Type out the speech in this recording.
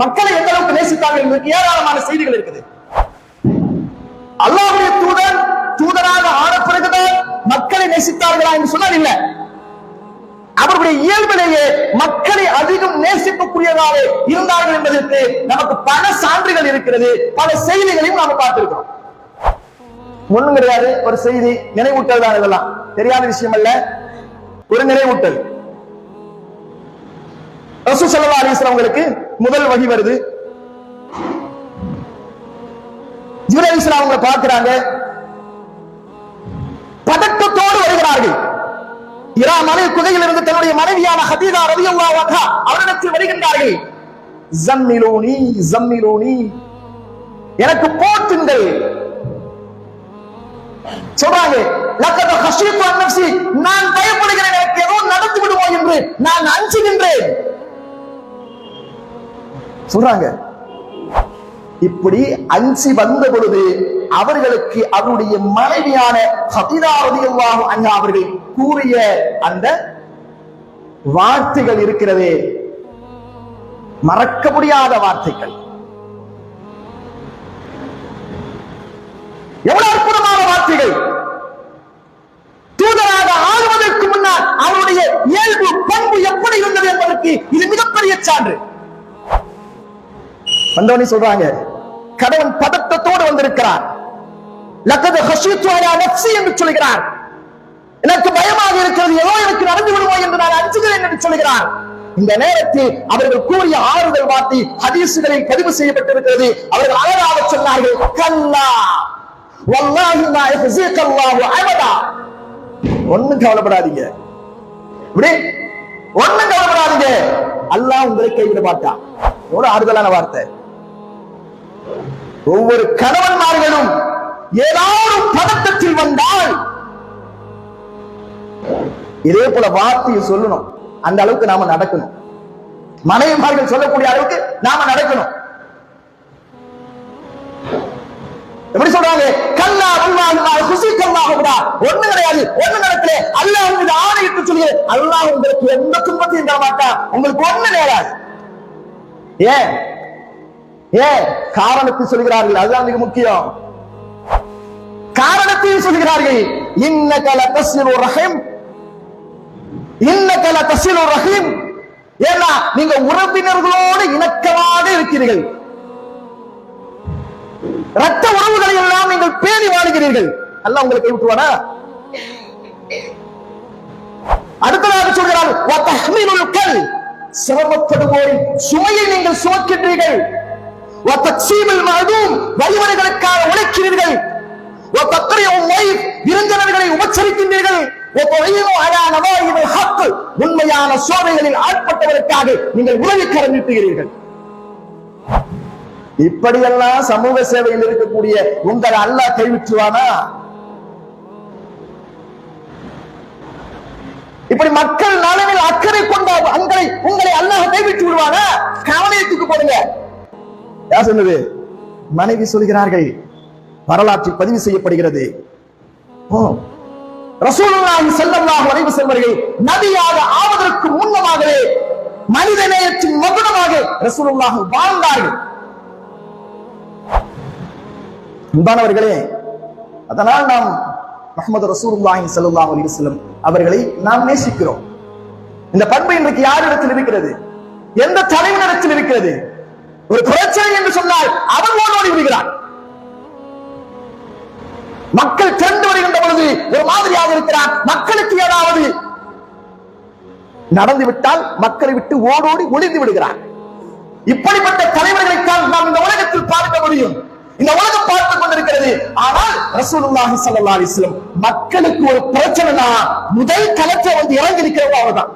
மக்களை எந்த அளவுக்கு நேசித்தார்கள் என்பதற்கு ஏராளமான செய்திகள் இருக்குது. அல்லாவுடைய தூதன் தூதராக ஆன பிறகுதான் மக்களை நேசித்தார்களா என்று சொன்னால் இல்ல. அவர்களுடைய இயல்பிலேயே மக்களை அதிகம் நேசிக்கக்கூடியதாக இருந்தார்கள் என்பதற்கு நமக்கு பல சான்றுகள் இருக்கிறது பல செய்திகளையும் நாம பார்த்திருக்கிறோம். ஒண்ணும் கிடையாது ஒரு செய்தி நினைவூட்டல் தான் இதெல்லாம். தெரியாத விஷயம் அல்ல ஒரு நினைவூட்டல். ரசூ சல்லா அலிஸ்லாம் அவங்களுக்கு முதல் வகி வருது. ஜிப்ரீல் இஸ்லாம் அவங்களை பார்க்கிறாங்க. பதட்டத்தோடு வருகிறார்கள். இரா மலை குகையில் இருந்து தன்னுடைய மனைவியான ஹதீதா ரவி அன்ஹா அவரிடத்தில் வருகின்றார்கள். ஜம்மிலோனி ஜம்மிலோனி எனக்கு போட்டுங்கள் சொல்றாங்க லக்கத நான் பயப்படுகிறேன் எனக்கு எதுவும் நடந்து விடுமோ என்று நான் அஞ்சுகின்றேன். சொல்றாங்க. இப்படி அஞ்சி வந்த பொழுது அவர்களுக்கு அவருடைய மனைவியான ஹதீதா ரலியல்லாஹு அன்ஹா அவர்கள் கூறிய அந்த வார்த்தைகள் இருக்கிறதே. மறக்க முடியாத வார்த்தைகள். எவ்வளவு அற்புதமான வார்த்தைகள். தூதராக ஆகுவதற்கு முன்னால் அவருடைய இயல்பு பண்பு எப்படி இருந்தது என்பதற்கு இது மிகப்பெரிய சான்று. வந்தவனே சொல்றாங்க கடவுள் பதட்டத்தோடு வந்திருக்கிறார். லக்கது ஹஷித்வாயா அலா என்று சொல்கிறார். எனக்கு பயமாக இருக்கிறது ஏதோ எனக்கு நடந்து விடுமோ என்று நான் அஞ்சுகிறேன் என்று சொல்கிறார். இந்த நேரத்தில் அவர்கள் கூறிய ஆறுதல் வார்த்தை ஹதீசுகளில் பதிவு செய்யப்பட்டிருக்கிறது. அவர்கள் அழகாக சொன்னார்கள் கல்லா வல்லாஹி லா யஹ்ஸீகல்லாஹு அபதா ஒண்ணும் கவலைப்படாதீங்க. இப்படி ஒண்ணும் கவலைப்படாதீங்க. அல்லாஹ் உங்களை கைவிட மாட்டான். ஒரு ஆறுதலான வார்த்தை. ஒவ்வொரு கணவன்மார்களும் ஏதாவது பதட்டத்தில் வந்தால் இதே போல வார்த்தையை சொல்லணும். அந்த அளவுக்கு நாம நடக்கணும். மனைவிமார்கள் சொல்லக்கூடிய அளவுக்கு நாம நடக்கணும். எப்படி சொல்றாங்க? கல்லா அல்லாஹ் குசி கல்லாஹுடா ஒண்ணு கிடையாது. ஒண்ணு நடக்கல. அல்லாஹ் உங்களுக்கு ஆணையிட்டு சொல்லி அல்லாஹ் உங்களுக்கு எந்த துன்பத்தையும் தர மாட்டா உங்களுக்கு ஒண்ணு நேராது. ஏன்? ஏன்? காரணத்தை சொல்கிறார்கள். அதுதான் மிக முக்கியம். காரணத்தையும் சொல்கிறார்கள். இன்ன கல தஸ்ஸிலு ரஹீம். இன்னகல தஸ்ஸிலு ரஹீம். ஏன்னா நீங்க உறவினர்களோடு இணக்கமாக இருக்கிறீர்கள். ரத்த உறவுகளை எல்லாம் நீங்கள் பேணி வாழுகிறீர்கள். அல்லாஹ் உங்களை கைவிட்டுவானா அடுத்ததாக சொல்கிறார் "வதஹ்மீலுல் கல்" சிரமப்படுவோரின் சுமையை நீங்கள் சுமக்கின்றீர்கள். வதக்சீமுல் உழைக்கிறீர்கள். விருந்தினர்களை உபச்சரிக்கின்றீர்கள் உண்மையான சோதனைகளில் ஆட்பட்டவருக்காக நீங்கள் உதவி கரம் இப்படியெல்லாம் சமூக சேவையில் இருக்கக்கூடிய உங்கள் அல்லாஹ் கைவிட்டுவானா இப்படி மக்கள் நலனில் அக்கறை கொண்ட உங்களை உங்களை அல்லாஹ் கைவிட்டு விடுவானா? கவனத்துக்கு போடுங்க. யார் சொன்னது? மனைவி சொல்கிறார்கள் வரலாற்றில் பதிவு செய்யப்படுகிறது. ஓ ரசூலுல்லாஹி ஸல்லல்லாஹு அலைஹி வஸல்லம் நபியாக ஆவதற்கு முன்னமாகவே மனிதநேயத்தின் மகுடமாக ரசூலுல்லாஹ் வாழ்ந்தார்கள். அன்பானவர்களே அதனால் நாம் முகமது ரசூலுல்லாஹி ஸல்லல்லாஹு அலைஹி வஸல்லம் அவர்களை நாம் நேசிக்கிறோம். இந்த பண்பு இன்றைக்கு யாரிடத்தில் இருக்கிறது? எந்த தலைவனிடத்தில் இருக்கிறது? ஒரு பிரச்சனை என்று சொன்னால் அவன் ஓடோடி விடுகிறான் மக்கள் திரண்டு வருகின்ற பொழுது ஒரு மாதிரியாக இருக்கிறான் மக்களுக்கு ஏதாவது நடந்து விட்டால் மக்களை விட்டு ஓடோடி ஒளிந்து விடுகிறான் இப்படிப்பட்ட தலைவர்களைத்தான் நாம் இந்த உலகத்தில் பார்க்க முடியும். இந்த உலகம் பார்த்துக் கொண்டிருக்கிறது. ஆனால் ரசூலுல்லாஹி ஸல்லல்லாஹு அலைஹி மக்களுக்கு ஒரு பிரச்சனைனா முதல் களத்தை வந்து இறங்கி இருக்கிறவங்க அவர்தான்.